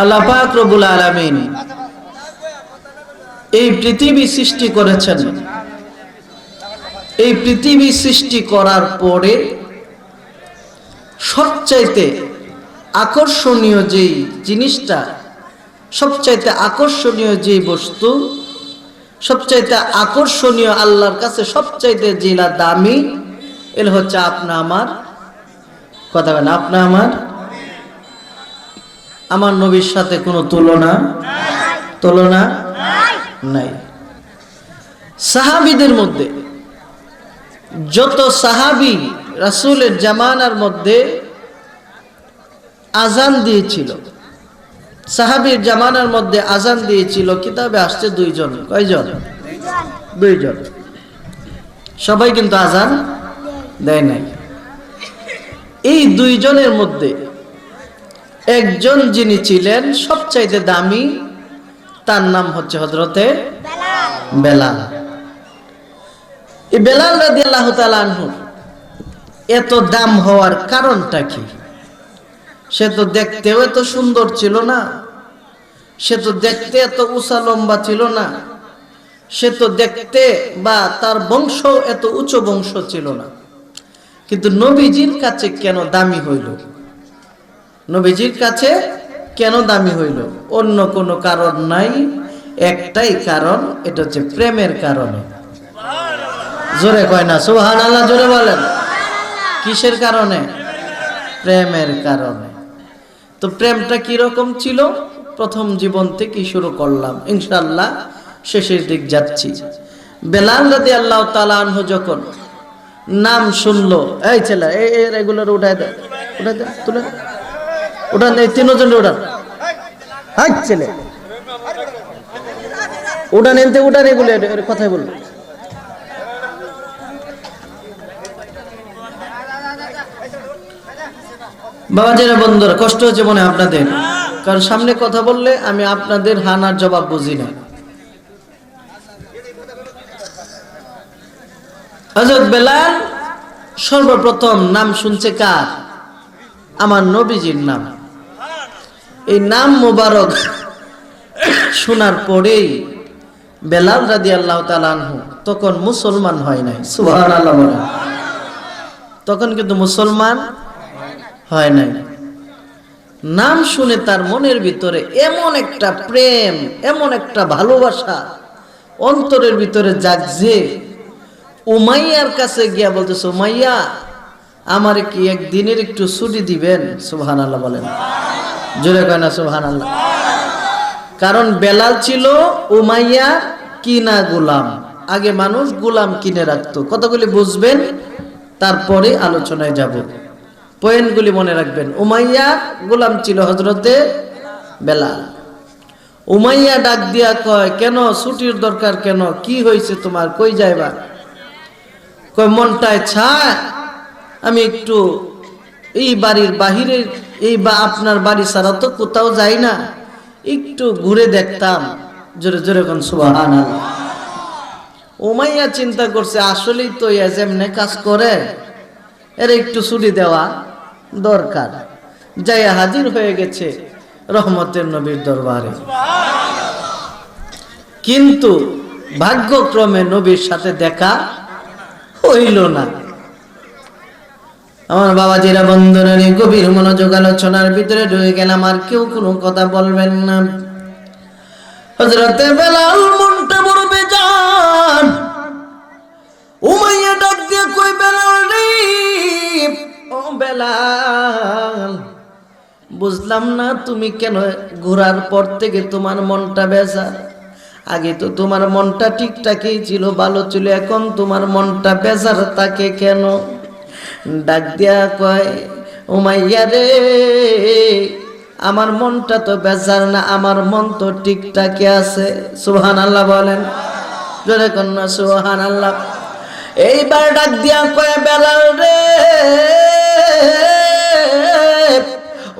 আল্লাহ পাক রব্বুল আলামিন এই পৃথিবী সৃষ্টি করেছেন। এই পৃথিবী সৃষ্টি করার পরে সবচাইতে আকর্ষণীয় যেই জিনিসটা, সবচাইতে আকর্ষণীয় যে বস্তু, সবচাইতে আকর্ষণীয় আল্লাহর কাছে সবচাইতে যেটা দামি এর হচ্ছে আপনা আমার, কথা বলেন, আপনা আমার আমার নবীর সাথে কোনো তুলনা তুলনা নাই। সাহাবিদের মধ্যে যত সাহাবি রাসূলের জামানার মধ্যে আজান দিয়েছিল সাহাবির জামানার মধ্যে আজান দিয়েছিল কিতাবে আসছে দুইজন কয়জন? দুইজন। সবাই কিন্তু আজান দেয় নাই। এই দুইজনের মধ্যে একজন যিনি ছিলেন সবচাইতে দামি, তার নাম হচ্ছে হজরতে বেলাল। এই বেলাল রাদি আল্লাহ তালানহুর এত দাম হওয়ার কারণটা কি? সে তো দেখতেও এত সুন্দর ছিল না, সে তো দেখতে এত উঁচা লম্বা ছিল না, সে তো দেখতে বা তার বংশ এত উচ্চ বংশ ছিল না। কিন্তু নবীজির কাছে কেন দামি হইল? নবীজির কাছে কেন দামি হইল? অন্য কোনো কারণ নাই। একটাই কারণ, এটা হচ্ছে প্রেমের কারণে। জোরে কয় না সুহান আল্লাহ জোরে বলেন। কিসের কারণে? প্রেমের কারণে। তো প্রেমটা কীরকম ছিল? প্রথম জীবন থেকে শুরু করলাম। ইনশাল্লাহ শেষের দিক যাচ্ছি। বেলাল রাদি আল্লাহ তালানহ যখন নাম শুনলো, এই ছেলে এগুলোর উঠায় দে উঠায় দে, তুলে উঠান এই তিনজন উঠান হাই ছেলে। এনতে উঠান এগুলো এর- এর কথাই বলল। বাবাজিরা বন্ধুরা কষ্ট হচ্ছে মনে আপনাদের। কারণ সামনে কথা বললে আমি আপনাদের হানার জবাব বুঝি না। হযরত বেলাল সর্বপ্রথম নাম শুনছে কার? আমার নবীজির নাম। এই নাম মুবারক শোনার পরেই বেলাল রাদি আল্লাহ তালানহু তখন মুসলমান হয় নাই। সুহান আল্লাহ তখন কিন্তু মুসলমান হয় নাই। নাম শুনে তার মনের ভিতরে এমন একটা প্রেম, এমন একটা ভালোবাসা অন্তরের ভিতরে জাগছে। উমাইয়ার কাছে গিয়া বলতেছে, উমাইয়া, আমার কি একদিনের একটু ছুটি দিবেন? সুবহান আল্লাহ বলেন। জোরে কয় না সুবহান আল্লাহ কারণ বেলাল ছিল উমাইয়া কিনা গোলাম। আগে মানুষ গোলাম কিনে রাখতো। কতগুলি বুঝবেন? তারপরে আলোচনায় যাব। পয়েন্টগুলি মনে রাখবেন। উমাইয়া গোলাম ছিল হজরতে বেলাল। উমাইয়া ডাক দিয়া কয়, কেন? ছুটির দরকার কেন? কি হয়েছে তোমার? কই যাইবা? কয়, মনটায় ছায় আমি একটু এই বাড়ির বাহিরে এই বা আপনার বাড়ি ছাড়া তো কোথাও যাই না। একটু ঘুরে দেখতাম। জোরে জোরে কোন সুবাহান উমাইয়া চিন্তা করছে, আসলেই তো ইয়া যেমনে কাজ করে, এর একটু ছুটি দেওয়া দরকার। যাইয়া হাজির হয়ে গেছে রহমতের নবীর দরবারে। কিন্তু ভাগ্যক্রমে নবীর সাথে দেখা হইল না। আমার বাবা জিরা বন্ধুরা গভীর মনোযোগ আলোচনার ভিতরে ঢুকে গেলাম, আর কেউ কোনো কথা বলবেন না। হজরতে বেলাল মনটা বড় বেজান উমাইয়া ডাক দিয়ে কই বেলাল রে, ও বেলাল, বুঝলাম না তুমি কেন ঘোরার পর থেকে তোমার মনটা বেজা আগে তো তোমার মনটা ঠিকঠাকই ছিল, ভালো ছিল, এখন তোমার মনটা বেজার তাকে কেন? ডাক দিয়া কয়, উমাইয়া রে, আমার মনটা তো বেজার না, আমার মন তো ঠিকঠাকই আছে। সুহান আল্লাহ বলেন। জোরে কন্যা সুহান আল্লাহ এইবার ডাক দিয়া কয়, বেলাল রে,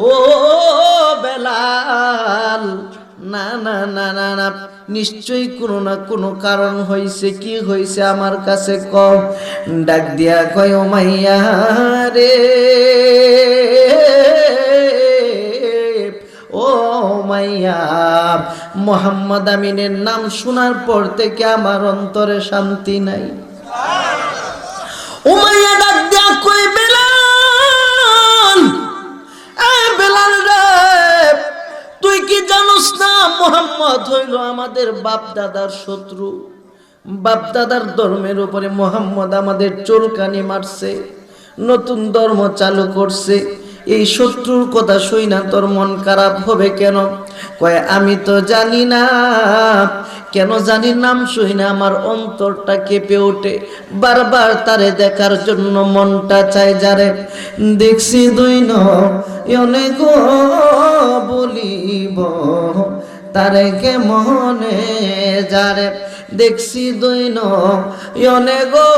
ও বেলাল, না না না না না। নিশ্চয়ই কোনো না কোনো কারণ হয়েছে কি হয়েছে আমার কাছে কম ডাক দিয়া কয় মাইয়া রে, ও মাইয়া, মোহাম্মদ আমিনের নাম শোনার পর থেকে আমার অন্তরে শান্তি নাই। উমাইয়া ডাক দিয়া কই কি জানোস না, মোহাম্মদ হইল আমাদের বাপ দাদার শত্রু। বাপ দাদার ধর্মের উপরে মোহাম্মদ আমাদের চোরকানি মারছে, নতুন ধর্ম চালু করছে। এই শত্রুর কথা শুই না, তোর মন খারাপ হবে কেন? কয়, আমি তো জানি না কেন জানি নাম শুই না, আমার অন্তরটা কেঁপে ওঠে। বারবার তারে দেখার জন্য মনটা চায় যারে। দেখছি দুই নয়নে গো বলিব, তারে কে মনে যারে? দেখছি দুই নয়নে গো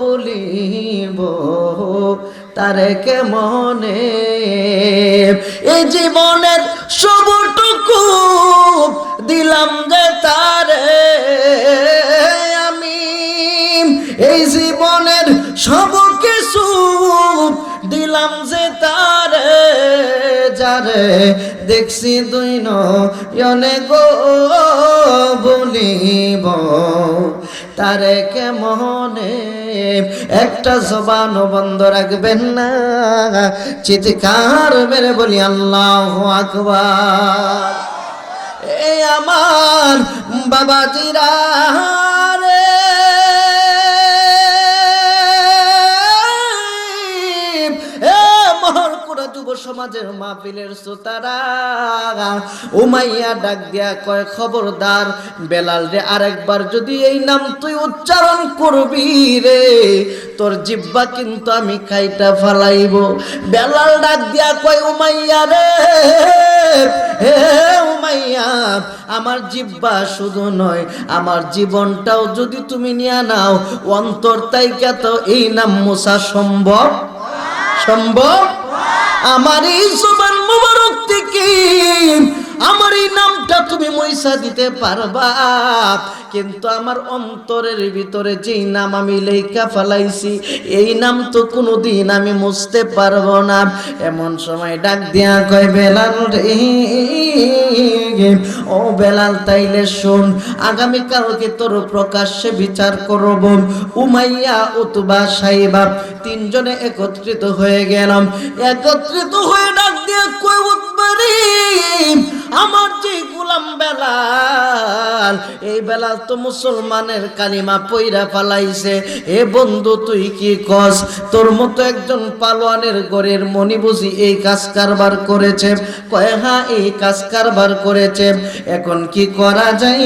বলিব তারে কে মনে এই জীবনের সবটুকু দিলাম যে তারে। আমি এই জীবনের সব কিছু দিলাম যে তারে। যারে দেখছি দুই নয়নে গো বলিব, তারে কে কেমনে? একটা জবান বন্ধ রাখবেন না। চিৎকার মেরে বলি, আল্লাহ আকবার। এই আমার বাবাজিরা যুব সমাজের মাহফিলের শ্রোতারা। উমাইয়া ডাক দিয়া কয়, খবরদার, বেলাল রে, আরেকবার যদি এই নাম তুই উচ্চারণ করবি রে, তোর জিব্বা কিন্তু আমি খাইটা ফালাইব। বেলাল ডাক দিয়া কয়, উমাইয়া রে, হে উমাইয়া, আমার জিব্বা শুধু নয়, আমার জীবনটাও যদি তুমি নিয়ে নাও, অন্তর তাইকা তো এই নাম মোসা সম্ভব? সম্ভব? আমার এই জবান মুবারক থেকে আমার এই নামটা তুমি মইসা দিতে পারবা। কিন্তু আমার অন্তরের ভিতরে যেই নাম আমি লেখা ফেলাইছি, এই নাম তো কোনোদিন আমি মুছতে পারব না। এমন সময় ডাক দিয়া কয়, বেলাল ও বেলাল, তাইলে শোন আগামী কালকে তোর প্রকাশ্যে বিচার করব। উমাইয়া উতবা সাইবা তিনজনে একত্রিত হয়ে গেলাম। একত্রিত হয়ে ডাক দিয়ে কই উঠবারি আমার যে গোলাম বেলাল, এই বেলাল তো মুসলমানের কালিমা পইরা পালাইছে এ বন্ধু, তুই কি কস? তোর মতো একজন পালোয়ানের গড়ের মনি বুঝি এই কাজ কারবার করেছে। কয় হ্যাঁ এই কাজ কারবার করেছে। এখন কি করা যায়?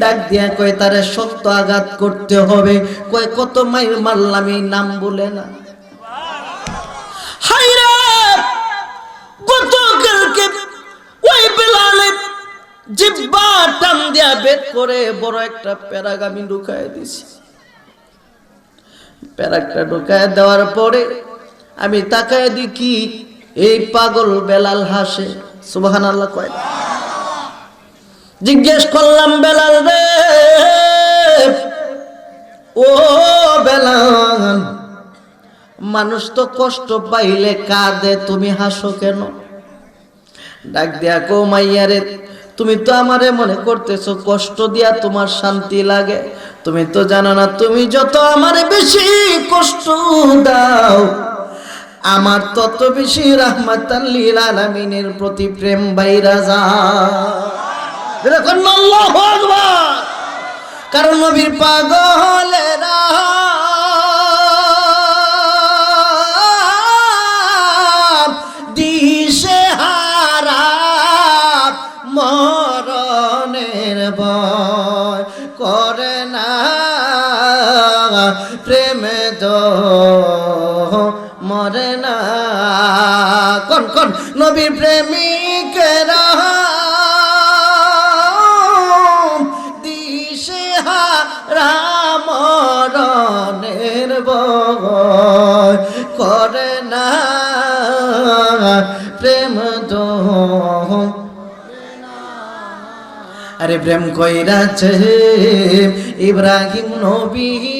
ডাক দিয়া কয়, তারে সত্য আঘাত করতে হবে। কয়, কত মাইল মারলাম, এই নাম বলে না। জিব্বা টান দিয়া বের করে বড় একটা প্যারাগামি ঢুকায় দিছি। প্যারাকটা ঢুকায় দেওয়ার পরে আমি তাকায় দেখি এই পাগল বেলাল হাসে। সুবাহান আল্লাহ কয় জিজ্ঞেস করলাম, বেলাল রে, ও বেলাল, মানুষ তো কষ্ট পাইলে কাঁদে, তুমি হাসো কেন? ডাক দিয়া, কো মাইয়ারে তুমি তো আমারে মনে করতেছো, কষ্ট দিয়া তোমার শান্তি লাগে। তুমি তো জানো না, তুমি যত আমারে বেশি কষ্ট দাও, আমার তত বেশি রাহমাতাল্লিল আলামিনের প্রতি প্রেম বাইরা যা কারণ নবীর পাগলেরা নবীর প্রেমিকেরা দিশে হারা মরণের ভয় করে না। প্রেম তো আরে প্রেম কইরাছে ইব্রাহিম নবী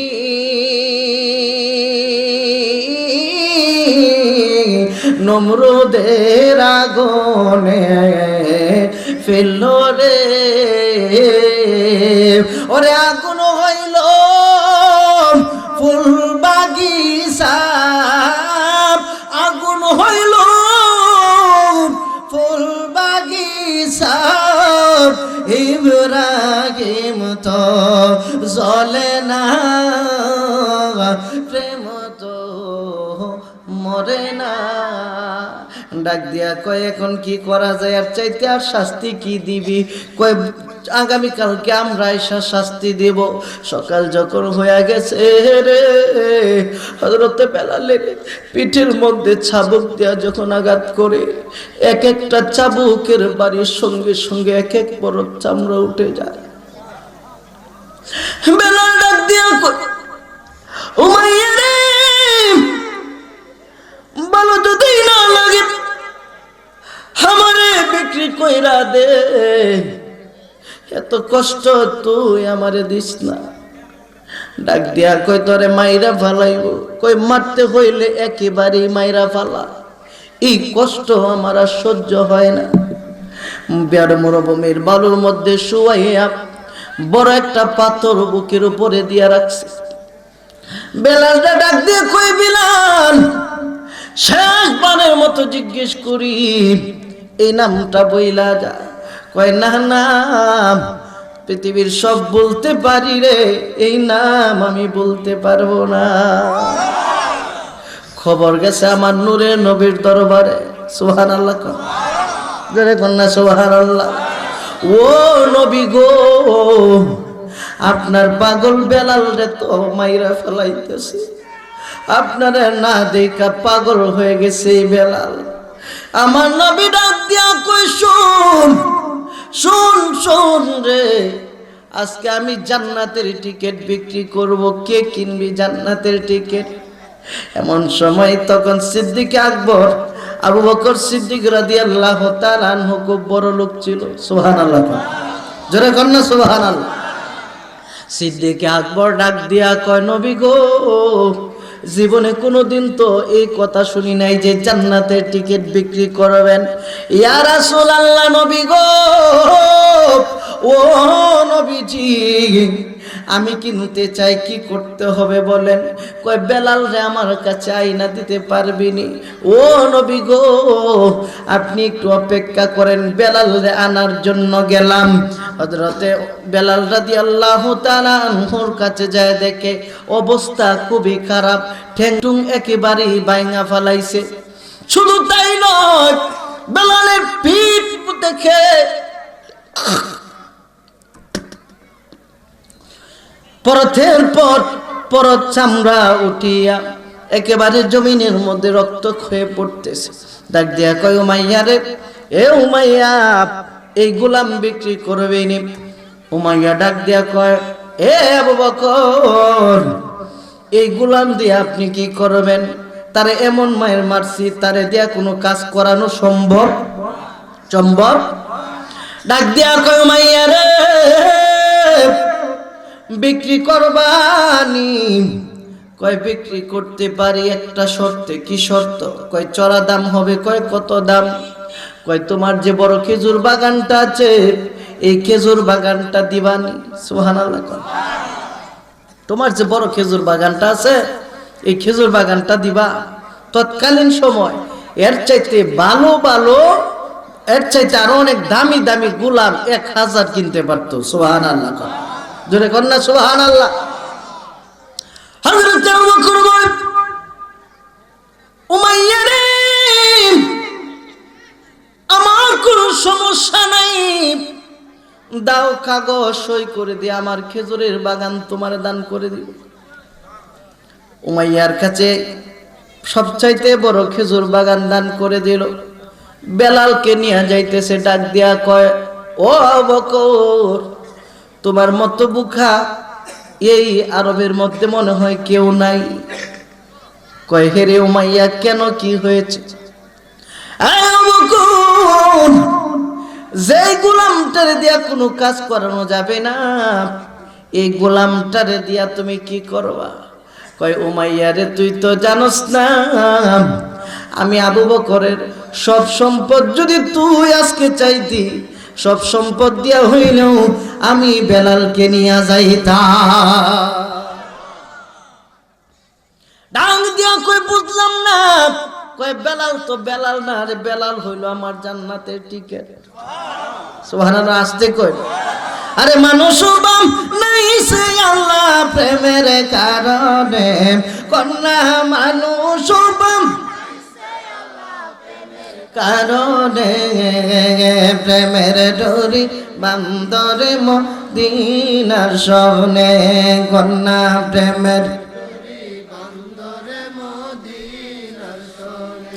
নমরুদের আগুনে ফেলল রে। ওরে আগুন হইল ফুল বাগিচা। আগুন হইল ফুল বাগিচা। ইব্রাহিম তো জলে না। ডাক দিয়া কয়, এখন কি করা যায়? আর চাইতে আর শাস্তি কি দিবি? কয় আগামীকালকে আমরা এসা শাস্তি দেব। সকাল যখন হয়ে গেছে রে হজরতে বেলালের পিঠের মধ্যে চাবুক দেয়া যখন আঘাত করে, এক একটা চাবুকের বাড়ির সঙ্গে সঙ্গে এক এক বড় চামড়া উঠে যায়। বেলাল ডাক দিয়া ভালো যদি না লাগে বিক্রি কইরা দে। এত কষ্ট তুই আমারে দিস না। ডাক দিয়া কই তোরে মাইরা ফালাইব। কই মারতে হইলে একেবারেই মাইরা ফালা। এই কষ্ট আমার আর সহ্য হয় না। বেড় মরুভূমির বালুর মধ্যে শুয়াইয়া বড় একটা পাথর বুকের উপরে দিয়া রাখছে। বেলালটা ডাক দিয়ে কই বিলাল, শেষ বানের মতো জিজ্ঞেস করি এই নামটা বইলা যা। কয়, না নাম পৃথিবীর সব বলতে পারি রে, এই নাম আমি বলতে পারব না। খবর গেছে আমার নূরের নবীর দরবারে সোহান আল্লাহ কন্যা সোহান আল্লাহ ও নবী গো, আপনার পাগল বেলাল রে তো মাইরা ফেলাইতেছে। আপনারা না দেখা পাগল হয়ে গেছে এই বেলাল। আমার নবী ডাক দিয়া কই, শুন শুন শুন রে। আজকে আমি জান্নাতের টিকিট বিক্রি করব। কে কিনবি জান্নাতের টিকিট? এমন সময় তখন সিদ্দিক আকবর, আবু বকর সিদ্দিক রাদিয়াল্লাহু তাআলা আনহু খুব বড় লোক ছিল। সুবহানাল্লাহ জোরে কন্যা সুবহানাল্লাহ। সিদ্দিক আকবর ডাক দিয়া কয়, নবী গো জীবনে কোনোদিন তো এই কথা শুনি নাই যে জান্নাতের টিকিট বিক্রি করবেন। ইয়া আল্লাহ নবী গো, ও নবীজি আমি কিনতে চাই, কি করতে হবে বলেন। কয়, বেলাল রে, আমার কাছে আইনা দিতে পারবি পারবিনি ও নবী গো, আপনি একটু অপেক্ষা করেন, বেলাল রে আনার জন্য গেলাম। হজরতে বেলাল রাদি আল্লাহ তালাহুর কাছে যায় দেখে, অবস্থা খুবই খারাপ, ঠেংটুং একেবারেই বাইঙা ফালাইছে। শুধু তাই নয়, বেলালের পিঠ দেখে পরথের পর পরত চামড়া উঠিয়া একেবারে জমিনের মধ্যে রক্ত ক্ষয়ে পড়তেছে। ডাক দিয়া কয়, উমাইয়া রে, এ উমাইয়া, এই গোলাম বিক্রি করবে নি? উমাইয়া ডাক দিয়া কয়, এ আবু বকর, এই গোলাম দিয়ে আপনি কি করবেন? তারে এমন মায়ের মারছি, তারে দিয়া কোনো কাজ করানো সম্ভব? সম্ভব? ডাক দিয়া কয়, উমাইয়া রে বিক্রি করবানি। কয় বিক্রি করতে পারি একটা শর্তে কি শর্ত? কয় চড়া দাম হবে, কয় কত দাম? কয় তোমার যে বড় খেজুর বাগানটা আছে, এই খেজুর বাগানটা দিবানি। কয়। তোমার যে বড় খেজুর বাগানটা আছে, এই খেজুর বাগানটা দিবা তৎকালীন সময়। এর চাইতে ভালো ভালো, এর চাইতে আরও অনেক দামি দামি গোলাম এক হাজার কিনতে পারতো। সোহান আল্লাহ জোরে কন্যা সোহান আল্লাহ আমার কোনো সমস্যা নাই। দাও কাগজ সই করে দিয়ে আমার খেজুরের বাগান তোমার দান করে দিব। উমাইয়ার কাছে সবচাইতে বড় খেজুর বাগান দান করে দিল। বেলালকে নিয়ে যাইতেছে, ডাক দিয়া কয়, ও বকর তোমার মতো বুখা এই আরবের মধ্যে মনে হয় কেউ নাই। কয়, হেরে উমাইয়া কেন কি হয়েছে? যে গোলামটারে দিয়া কোনো কাজ করানো যাবে না, এই গোলামটারে দিয়া তুমি কি করবা? কয় উমাইয়া রে তুই তো জানোস না, আমি আবু বকরের সব সম্পদ যদি তুই আজকে চাইতি সব সম্পদ দিয়া হইলেও আমি বেলালকে নিয়ে যাইতা ডাং দিয়া কই বুঝলাম না। কই বেলাল তো বেলাল না রে, বেলাল হইল আমার জান্নাতের টিকেট সুবহানাল্লাহ, আসতে কই আরে মানুষ বাম নাই সে আল্লাহ প্রেমের কারণে। কন্যা মানুষ বাম কারণে প্রেমের ডোরি বান্দরে মদিনার সনে কন্যা প্রেমের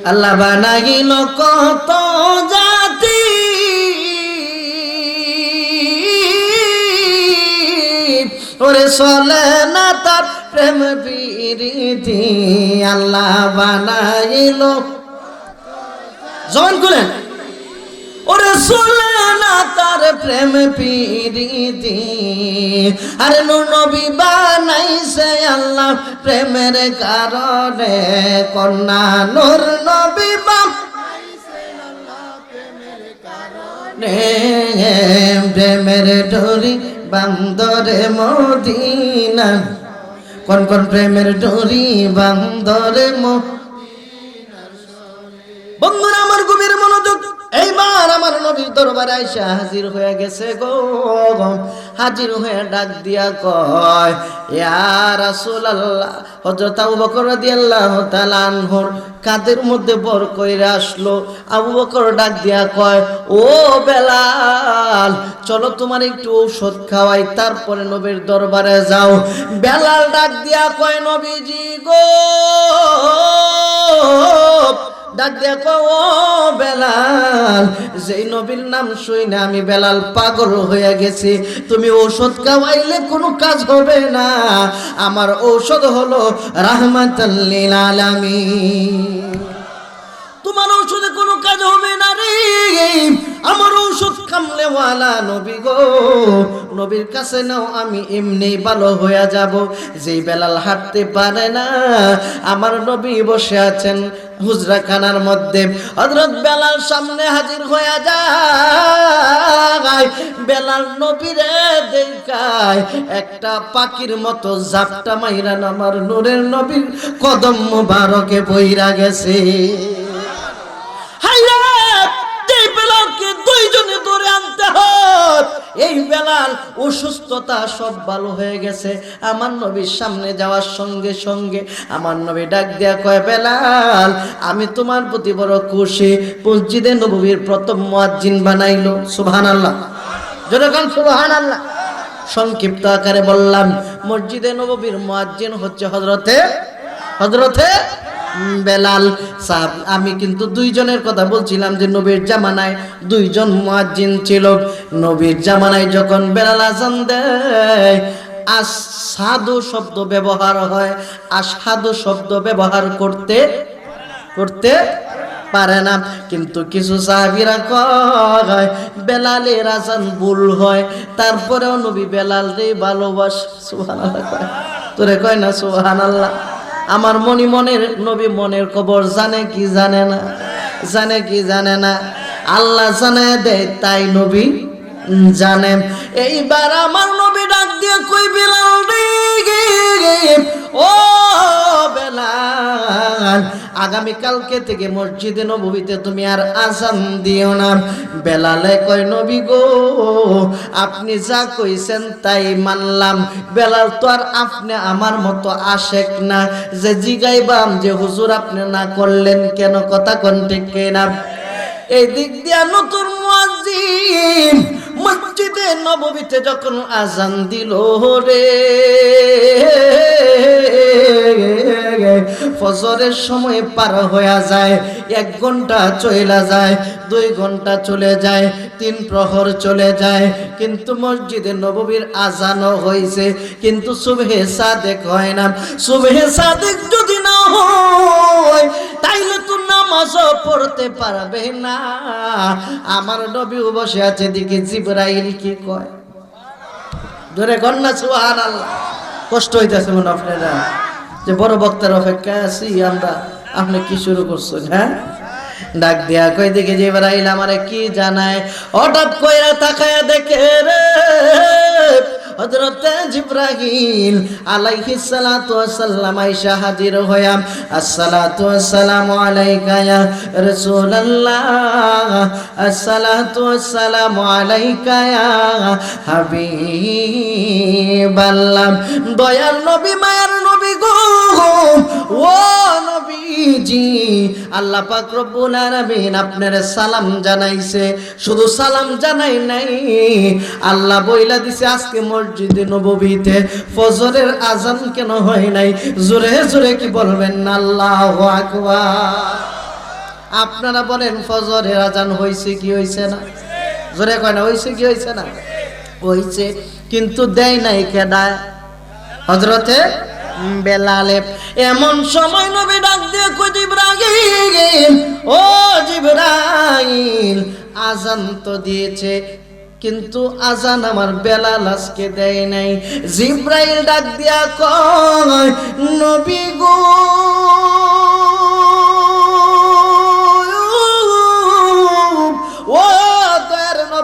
আল্লাহ বানাইল কত জাতি। ওরে চলে না তার প্রেম বিরীতি আল্লাহ বানাইল জন করেন ওরে চলে না তার প্রেম পিরিতি। আরে নবী বানাইছে আল্লাহ প্রেমের কারণে। কন্যা নূর নবী বাম প্রেমের ডোরি বান্দরে মদিনা। কোন কোন প্রেমের ডোরি বান্দরে মো বন্ধুরা, আমার গভীর মনোযোগ। এইবার আমার নবীর দরবারে আইসা হাজির হয়ে গেছে গো। হাজির হয়ে ডাক দিয়া কয়, ইয়া রাসূলুল্লাহ। হযরত আবু বকর রাদিয়াল্লাহু তাআলা আনহুর কাদের মধ্যে বর কইরা আসলো। আবু বকর ডাক দিয়া কয়, ও বেলাল, চলো তোমার একটু ঔষধ খাওয়াই, তারপরে নবীর দরবারে যাও। বেলাল ডাক দিয়া কয়, নবীজি গো ডাক দেখো, ও বেলাল, যেই নবীর নাম শুই না আমি বেলাল পাগল হয়ে গেছি। তুমি ঔষধ খাওয়াইলে কোনো কাজ হবে না। আমার ঔষধ হলো রাহমাতাল্লিল আলামিন। কাজ হবে না রে আমার ঔষধ খামলে ওয়ালা নবী গো। নবীর কাছে নাও, আমি এমনি ভালো হয়ে যাব। যেই বেলাল হাঁটতে পারে না, আমার নবী বসে আছেন হুজরা খানার মধ্যে। হজরত বেলাল সামনে হাজির হয়ে যায়। বেলাল নবীরে দেখায়, একটা পাখির মতো জাপটা মাইরান আমার নূরের নবীর কদম মুবারকে বইরা গেছে। দুইজনে আনতে এই বেলাল অসুস্থতা সব ভালো হয়ে গেছে। নবীর সামনে যাওয়ার সঙ্গে সঙ্গে ডাক কয় আমি তোমার প্রতি বড় খুশি। মসজিদে নবীর প্রথম মুয়াজ্জিন বানাইলো। সুবহানাল্লাহ। যেরকম সুবহানাল্লাহ। সংক্ষিপ্ত আকারে বললাম, মসজিদে নববীর মুয়াজ্জিন হচ্ছে হজরতে হযরতে বেলাল সাহাব আমি কিন্তু দুইজনের কথা বলছিলাম যে নবীর জামানায় দুইজন মুয়াজ্জিন ছিল। নবীর জামানায় যখন বেলাল আজান দেয় আসাদু শব্দ ব্যবহার হয়। আসাদু শব্দ ব্যবহার করতে করতে পারে না। কিন্তু কিছু সাহাবিরা কয়, বেলালের আজান ভুল হয়। তারপরেও নবী বেলাল রে ভালোবাস কয়। তোরে কয় না, সুবহানাল্লাহ? আমার মনি মনের, নবী মনের খবর জানে কি জানে না? জানে কি জানে না? আল্লাহ জানে দেয়, তাই নবী জানে। এইবার আমার নবী ডাক দিয়ে কই, বেলাল রে ও বেলাল, আগামীকালকে থেকে মসজিদে নবীতে তুমি আর আজান দিও না। বেলালে কয়, নবী গো, আপনি যা কইছেন তাই মানলাম। বেলাল তো আর আপনি আমার মতো আশেক না। যে জিগাইবাম যে হুজুর আপনি না করলেন কেন? কথা কোন ঠিক না এই দিক দিয়া নতুন মুয়াজ্জিন মসজিদে নববীতে যখন আজান দিল রে ফজরের সময় পার হয়ে যায়, এক ঘণ্টা চলে যায়, দুই ঘণ্টা চলে যায়, তিন প্রহর চলে যায়। কিন্তু মসজিদে নববীর আজানও হয়েছে কিন্তু সুবহে সাদেক হয় না। সুবহে সাদেক যদি না হয়, তাইলে তো নামাজও পড়তে পারবে না। আমার নবীও বসে আছে দিকে জিব্রাইল কি কয়। ধরে কন্যা সুহান আল্লাহ কষ্ট হইতেছে মনে আপনারা। যে বড় বক্তার অপেক্ষায় আছি, আমরা, আপনি কি শুরু করছেন হ্যাঁ? ডাক দিয়া কই দেখে যে বেড়াইল আমারে কি জানায়? হঠাৎ কইরা তাকায়া দেখে রে হযরত জিব্রাহিল আলাইহিস সালাতু ওয়াসসালাম আয়েশা হাজির হইয়া, আসসালাতু ওয়াসসালামু আলাইকা ইয়া রাসূলুল্লাহ, আসসালাতু ওয়াসসালামু আলাইকা ইয়া হাবিবাল্লাহ। দয়ার নবী, মায়ার নবী গো, ও নবীজি আল্লাহ পাক রব্বুল আলামিন আপনার সালাম জানাইছে। শুধু সালাম জানাই নাই, আল্লাহ বইলা দিছে আজকে মসজিদে নববীতে। ফজরের আজান কেন হয় নাই? জোরে জোরে কি বলবেন? আল্লাহু আকবার। আপনারা বলেন, ফজরের আজান হইছে কি হইছে না? জোরে কয় না, হইছে কি হইছে না? হইছে, কিন্তু দেয় নাই কেডায়? হজরতে বেলালে। এমন সময় নবী ডাক দিয়ে কই জিব্রাহিম ও জিব্রাহিম আজান তো দিয়েছে, কিন্তু আজান আমার বেলাল আজকে দেয় নাই। জিব্রাইল ডাক দিয়া কয়, নবী গো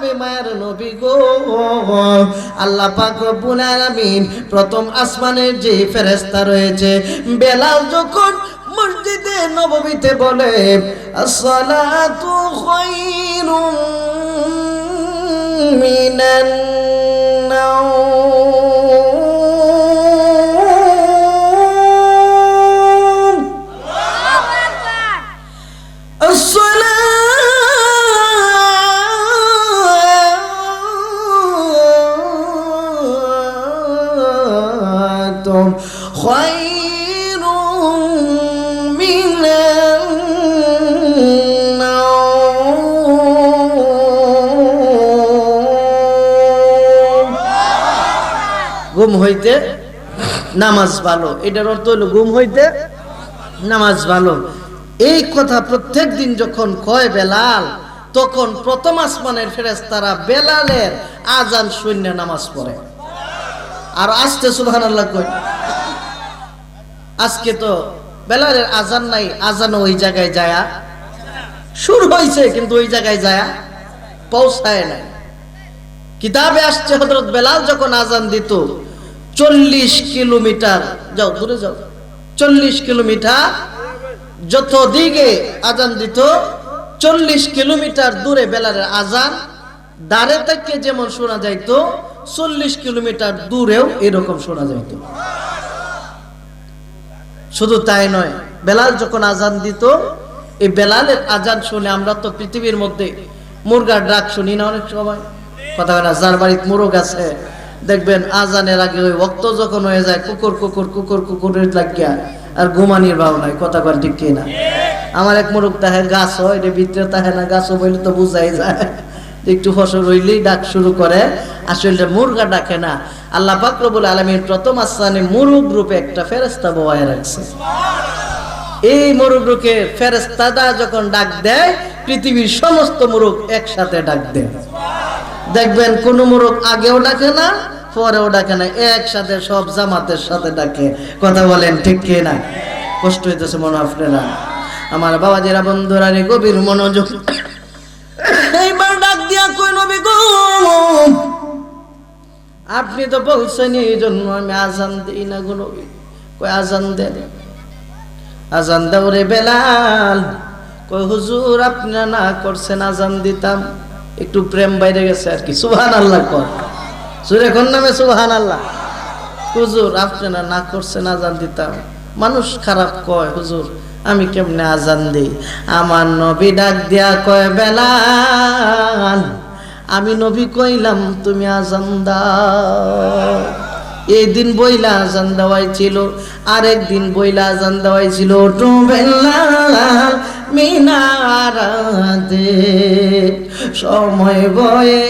নবী মায়ের নবী গো। আল্লাহ পাক রব্বুল আলামিন প্রথম আসমানের যে ফেরেশতা রয়েছে, বেলাল যখন মসজিদে নববীতে বলে, আসসালাতু খায়রুম মিনান নাওম। হইতে নামাজ ভালো। এটার অর্থ হলো ঘুম হইতে নামাজ ভালো। এই কথা প্রত্যেক দিন যখন কয় বেলাল, তখন প্রথম আসমানের ফেরেশতারা বেলালের আজান শূন্য নামাজ পড়ে। আর আসতে সুবহান আল্লাহ কই আজকে তো বেলালের আজান নাই আজান ওই জায়গায় যায়া। শুরু হয়েছে কিন্তু ওই জায়গায় যায়া পৌঁছায় নাই। কিতাবে আসছে হজরত বেলাল যখন আজান দিত চল্লিশ কিলোমিটার। যাও, দূরে যাও। চল্লিশ কিলোমিটার, যত দিকে আজান দিত, চল্লিশ কিলোমিটার দূরে বেলালের আজান দাঁড়ে থেকে যেমন শোনা যাইত, চল্লিশ কিলোমিটার দূরেও এরকম শোনা যাইত। শুধু তাই নয়, বেলাল যখন আজান দিত, এই বেলালের আজান শুনে আমরা তো পৃথিবীর মধ্যে মুরগার ডাক শুনি না অনেক সময়। কথা না, যার বাড়িতে মুরগ আছে দেখবেন আজানের আগে ওই রক্ত যখন হয়ে যায়, কুকুর কুকুর কুকুর, কুকুরের লাগিয়া আর ঘুমানির ভাব নাই কথা কর ঠিক কি না আমার এক মুরগ তাহে, গাছ হয় ভিতরে তাহে না, গাছ বলে তো বুঝাই যায়। একটু ফসল হইলেই ডাক শুরু করে, আসলে মুরগা ডাকে না। আল্লাহ পাকরবুল আলমীর প্রথম আস্থানে মুরুগ রূপে একটা ফেরেস্তা বোয়ায় রাখছে। এই মুরুগকে ফেরেস্তাদা যখন ডাক দেয়, পৃথিবীর সমস্ত মুরুগ একসাথে ডাক দেয়। দেখবেন কোন মুরুগ আগেও ডাকে না পরেও ডাকে না, একসাথে সব জামাতের সাথে ডাকে। কথা বলেন ঠিক কি না কষ্ট হইতেছে মনে আপনারা। আমার বাবাজিরা বন্ধুরা রে, গভীর মনোযোগ। এইবার ডাক দিয়া কই নবী গো? আপনি তো বলছেন এই জন্য আমি আজান দিই না গো নবী। কই আজান দেন? আজান দাও রে বেলাল। কই হুজুর, আপনি না করছেন আজান দিতাম। একটু প্রেম বাইরে গেছে আর কি। সুবহান আল্লাহ কর। সুরে কোন নামে সুবহান আল্লাহ হুজুর, আপনি না করছেন আজান দিতাম। মানুষ খারাপ কয়, হুজুর, আমি কেমনে আজান দিই? আমার নবী ডাক দিয়া কয়, বেলাল, আমি নবী কইলাম, তুমি আজান দাও। এই দিন বইলা আজান দেওয়াই ছিল, আরেক দিন বইলা আজান দেওয়াই ছিল। টু বেলাল, মিনারাতে, সময় বয়ে